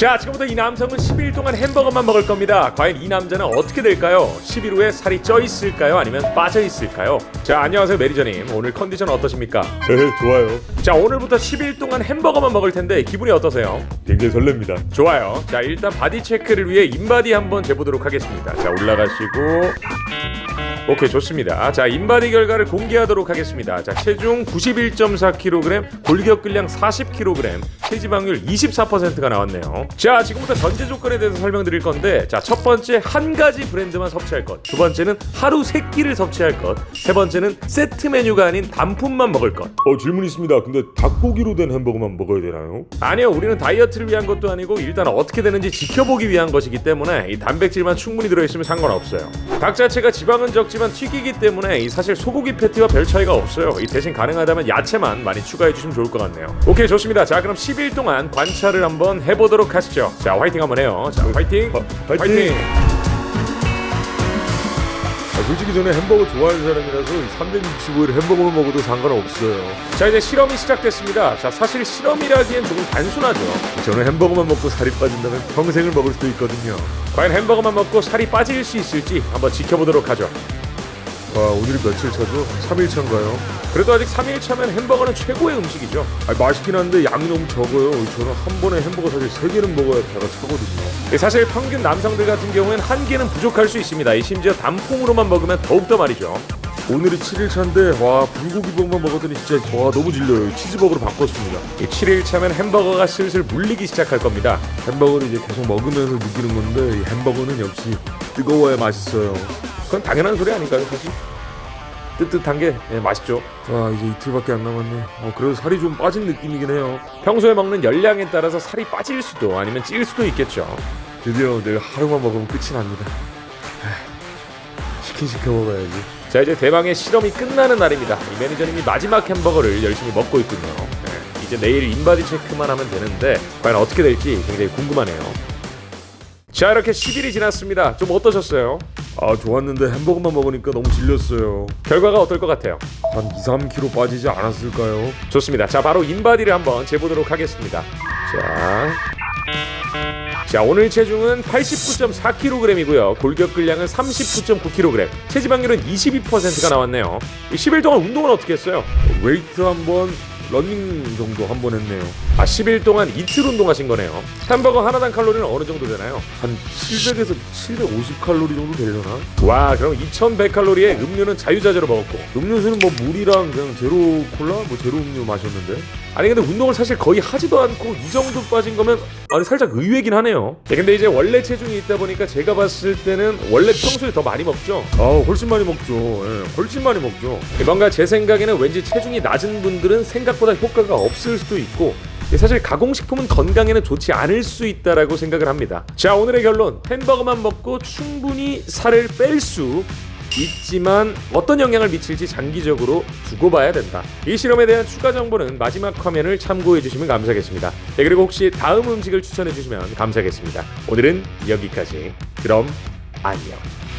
자, 지금부터 이 남성은 10일 동안 햄버거만 먹을 겁니다. 과연 이 남자는 어떻게 될까요? 10일 후에 살이 쪄 있을까요? 아니면 빠져 있을까요? 자, 안녕하세요, 매니저님. 오늘 컨디션 어떠십니까? 네, 좋아요. 자, 오늘부터 10일 동안 햄버거만 먹을 텐데 기분이 어떠세요? 굉장히 설렙니다. 좋아요. 자, 일단 바디 체크를 위해 인바디 한번 재보도록 하겠습니다. 자, 올라가시고. 오케이, 좋습니다. 자, 인바디 결과를 공개하도록 하겠습니다. 자, 체중 91.4kg, 골격근량 40kg, 체지방률 24%가 나왔네요. 자, 지금부터 전제 조건에 대해서 설명드릴 건데, 자, 첫 번째 한 가지 브랜드만 섭취할 것, 두 번째는 하루 세 끼를 섭취할 것, 세 번째는 세트 메뉴가 아닌 단품만 먹을 것. 어, 질문 있습니다. 근데 닭고기로 된 햄버거만 먹어야 되나요? 아니요, 우리는 다이어트를 위한 것도 아니고 일단 어떻게 되는지 지켜보기 위한 것이기 때문에 이 단백질만 충분히 들어있으면 상관없어요. 닭 자체가 지방은 적지만 튀기기 때문에 이 사실 소고기 패티와 별 차이가 없어요. 이 대신 가능하다면 야채만 많이 추가해 주시면 좋을 것 같네요. 오케이, 좋습니다. 자, 그럼 10일 동안 관찰을 한번 해보도록 하시죠. 자, 화이팅 한번 해요. 자, 화이팅! 어, 화이팅! 아, 솔직히 저는 햄버거 좋아하는 사람이라서 365일 햄버거만 먹어도 상관없어요. 자, 이제 실험이 시작됐습니다. 자, 사실 실험이라기엔 조금 단순하죠. 저는 햄버거만 먹고 살이 빠진다면 평생을 먹을 수도 있거든요. 과연 햄버거만 먹고 살이 빠질 수 있을지 한번 지켜보도록 하죠. 와, 오늘이 며칠 차죠? 3일 차인가요? 그래도 아직 3일 차면 햄버거는 최고의 음식이죠. 아, 맛있긴 한데 양이 너무 적어요. 저는 한 번에 햄버거 사실 3개는 먹어야 배가 차거든요. 예, 사실 평균 남성들 같은 경우에는 한 개는 부족할 수 있습니다. 이 심지어 단품으로만 먹으면 더욱더 말이죠. 오늘이 7일 차인데 와 불고기버거만 먹었더니 진짜 와 너무 질려요. 치즈버거로 바꿨습니다. 이 7일 차면 햄버거가 슬슬 물리기 시작할 겁니다. 햄버거를 이제 계속 먹으면서 느끼는 건데 이 햄버거는 역시 뜨거워야 맛있어요. 그건 당연한 소리 아닌가요, 사실? 뜨뜻한 게 예, 맛있죠. 아 이제 이틀밖에 안 남았네. 어, 그래도 살이 좀 빠진 느낌이긴 해요. 평소에 먹는 열량에 따라서 살이 빠질 수도 아니면 찔 수도 있겠죠. 드디어 내일 하루만 먹으면 끝이 납니다. 하, 치킨 시켜 먹어야지. 자 이제 대망의 실험이 끝나는 날입니다. 이 매니저님이 마지막 햄버거를 열심히 먹고 있군요. 예, 이제 내일 인바디 체크만 하면 되는데 과연 어떻게 될지 굉장히 궁금하네요. 자 이렇게 10일이 지났습니다. 좀 어떠셨어요? 아 좋았는데 햄버거만 먹으니까 너무 질렸어요. 결과가 어떨 것 같아요? 한 2, 3kg 빠지지 않았을까요? 좋습니다. 자, 바로 인바디를 한번 재보도록 하겠습니다. 자. 자, 오늘 체중은 89.4kg이고요. 골격 근량은 39.9kg. 체지방률은 22%가 나왔네요. 이 10일 동안 운동은 어떻게 했어요? 웨이트 한번 러닝 정도 한 번 했네요. 아, 10일 동안 이틀 운동하신 거네요. 햄버거 하나당 칼로리는 어느 정도 되나요? 한 700에서 750 칼로리 정도 되려나? 와, 그럼 2100 칼로리에 음료는 자유자재로 먹었고. 음료수는 뭐 물이랑 그냥 제로 콜라, 뭐 제로 음료 마셨는데. 아니 근데 운동을 사실 거의 하지도 않고 이 정도 빠진 거면 아니 살짝 의외긴 하네요. 네, 근데 이제 원래 체중이 있다 보니까 제가 봤을 때는 원래 평소에 더 많이 먹죠. 아 훨씬 많이 먹죠. 예, 훨씬 많이 먹죠. 뭔가 제 생각에는 왠지 체중이 낮은 분들은 생각보다 효과가 없을 수도 있고 사실 가공식품은 건강에는 좋지 않을 수 있다라고 생각을 합니다. 자 오늘의 결론 햄버거만 먹고 충분히 살을 뺄 수 있지만 어떤 영향을 미칠지 장기적으로 두고 봐야 된다. 이 실험에 대한 추가 정보는 마지막 화면을 참고해 주시면 감사하겠습니다. 네, 그리고 혹시 다음 음식을 추천해 주시면 감사하겠습니다. 오늘은 여기까지. 그럼 안녕.